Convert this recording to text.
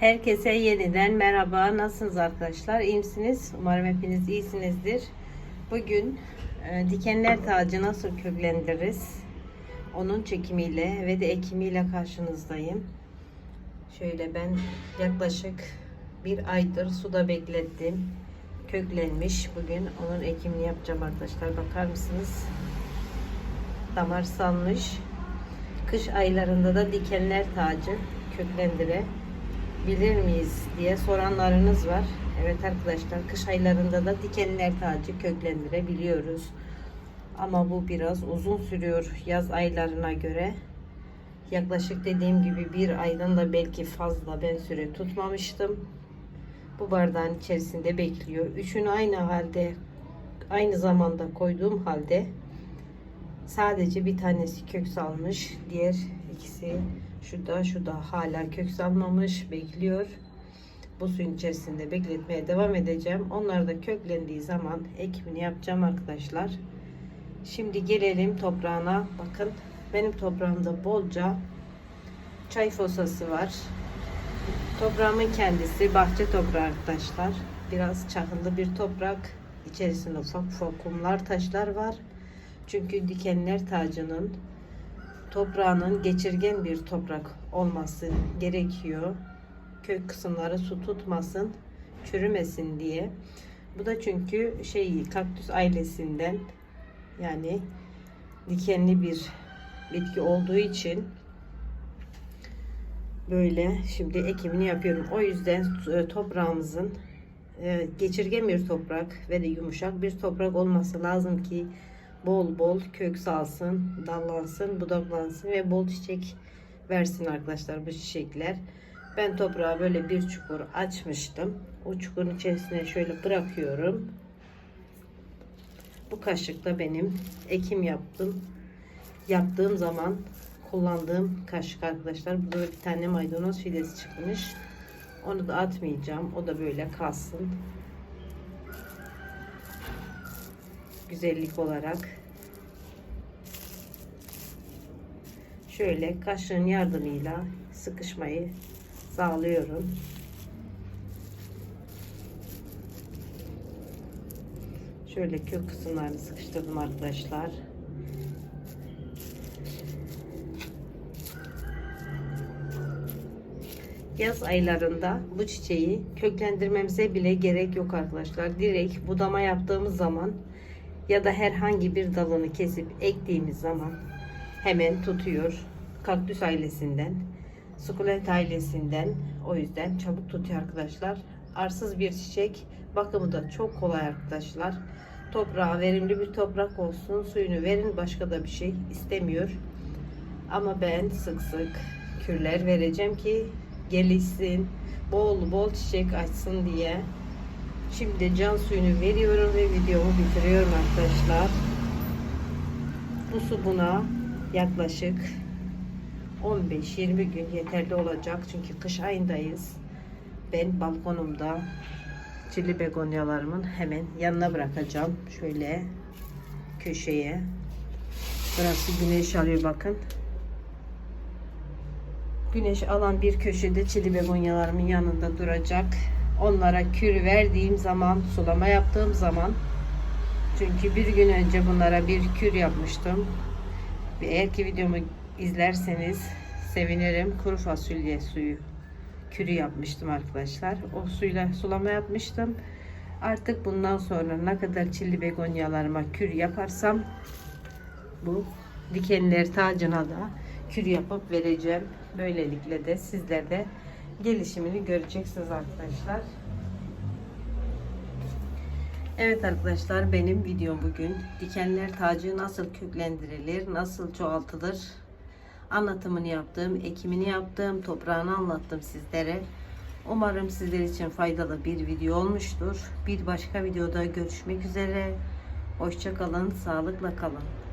Herkese yeniden merhaba. Nasılsınız arkadaşlar? İyi misiniz? Umarım hepiniz iyisinizdir. Bugün e, dikenler tacı nasıl köklendiririz? Onun çekimiyle ve de ekimiyle karşınızdayım. Şöyle ben yaklaşık bir aydır suda beklettim. Köklenmiş. Bugün onun ekimini yapacağım arkadaşlar. Bakar mısınız? Damar salmış. Kış aylarında da dikenler tacı köklendire bilir miyiz diye soranlarınız var. Evet arkadaşlar kış aylarında da dikenler tacı köklendirebiliyoruz. Ama bu biraz uzun sürüyor yaz aylarına göre. Yaklaşık dediğim gibi bir aydan da belki fazla ben süre tutmamıştım. Bu bardağın içerisinde bekliyor. Üçünü aynı halde aynı zamanda koyduğum halde sadece bir tanesi kök salmış. Diğer ikisi şu da şu da hala kök salmamış bekliyor. Bu suyun içerisinde bekletmeye devam edeceğim. Onlar da köklendiği zaman ekimini yapacağım arkadaşlar. Şimdi gelelim toprağına. Bakın benim toprağımda bolca çay fosası var. Toprağımın kendisi bahçe toprağı arkadaşlar. Biraz çakıllı bir toprak. İçerisinde ufak ufak kumlar, taşlar var. Çünkü dikenler tacının toprağının geçirgen bir toprak olması gerekiyor. Kök kısımları su tutmasın, çürümesin diye. Bu da çünkü şey kaktüs ailesinden yani dikenli bir bitki olduğu için böyle şimdi ekimini yapıyorum. O yüzden e, toprağımızın e, geçirgen bir toprak ve de yumuşak bir toprak olması lazım ki bol bol kök salsın, dallansın, budaklansın ve bol çiçek versin arkadaşlar bu çiçekler. Ben toprağa böyle bir çukur açmıştım. O çukurun içerisine şöyle bırakıyorum. Bu kaşıkla benim ekim yaptım. Yaptığım zaman kullandığım kaşık arkadaşlar. Burada bir tane maydanoz filesi çıkmış. Onu da atmayacağım. O da böyle kalsın. Güzellik olarak şöyle kaşığın yardımıyla sıkışmayı sağlıyorum. Şöyle kök kısımlarını sıkıştırdım arkadaşlar. Yaz aylarında bu çiçeği köklendirmemize bile gerek yok arkadaşlar. Direkt budama yaptığımız zaman ya da herhangi bir dalını kesip ektiğimiz zaman hemen tutuyor. Kaktüs ailesinden, sukulent ailesinden o yüzden çabuk tutuyor arkadaşlar. Arsız bir çiçek. Bakımı da çok kolay arkadaşlar. Toprağa verimli bir toprak olsun. Suyunu verin. Başka da bir şey istemiyor. Ama ben sık sık kürler vereceğim ki gelişsin. Bol bol çiçek açsın diye. Şimdi can suyunu veriyorum ve videomu bitiriyorum arkadaşlar. Bu su buna yaklaşık 15-20 gün yeterli olacak. Çünkü kış ayındayız. Ben balkonumda çili begonyalarımın hemen yanına bırakacağım. Şöyle köşeye. Burası güneş alıyor bakın. Güneş alan bir köşede çili begonyalarımın yanında duracak. Onlara kür verdiğim zaman, sulama yaptığım zaman çünkü bir gün önce bunlara bir kür yapmıştım. Eğer ki videomu izlerseniz sevinirim. Kuru fasulye suyu kürü yapmıştım arkadaşlar. O suyla sulama yapmıştım. Artık bundan sonra ne kadar çilli begonyalarıma kür yaparsam bu dikenler tacına da kür yapıp vereceğim. Böylelikle de sizler de gelişimini göreceksiniz arkadaşlar. Evet arkadaşlar benim videom bugün dikenler tacı nasıl köklendirilir, nasıl çoğaltılır anlatımını yaptım, ekimini yaptım, toprağını anlattım sizlere. Umarım sizler için faydalı bir video olmuştur. Bir başka videoda görüşmek üzere. Hoşçakalın, sağlıkla kalın.